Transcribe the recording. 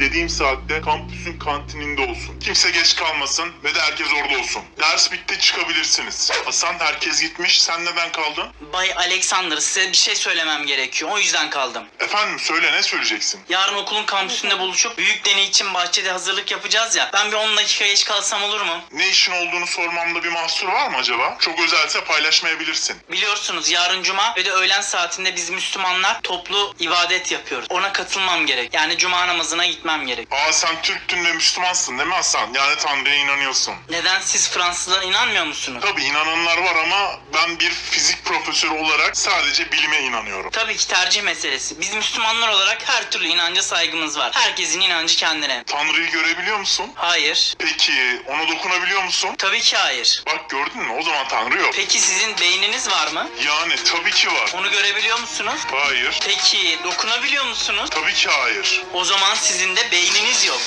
dediğim saatte kampüsün kantininde olsun. Kimse geç kalmasın ve de herkes orada olsun. Ders bitti çıkabilirsiniz. Hasan herkes gitmiş sen neden kaldın? Bay Alexander size bir şey söylemem gerekiyor. O yüzden kaldım. Efendim söyle ne söyleyeceksin? Yarın okulun kampüsünde buluşup büyük deney için bahçede hazırlık yapacağız ya. Ben bir 10 dakika geç kalsam olur mu? Ne işin olduğunu sormamda bir mahsur var mı acaba? Çok özelse paylaşmayabilirsin. Biliyorsunuz yarın cuma ve de öğlen saatinde biz Müslümanlar toplu ibadet yapıyoruz. Ona katılmam gerek. Yani cuma namazına gitmem gerek. Aa sen Türktün ve Müslümansın değil mi Hasan? Yani Tanrı'ya inanıyorsun. Neden siz Fransızlara inanmıyor musunuz? Tabii inananlar var ama ben bir fizik profesörü olarak sadece bilime inanıyorum. Tabii ki tercih meselesi. Biz Müslümanlar olarak her türlü inanca saygımız var. Herkesin inancı kendine. Tanrı'yı görebiliyor musun? Hayır. Peki ona dokunabiliyor musun? Tabii ki hayır. Bak gördün mü? O zaman Tanrı yok. Peki sizin beyniniz var mı? Yani tabii ki var. Onu görebiliyor musunuz? Hayır. Peki dokunabiliyor musunuz? Tabii ki hayır. O zaman sizin de beyniniz yok.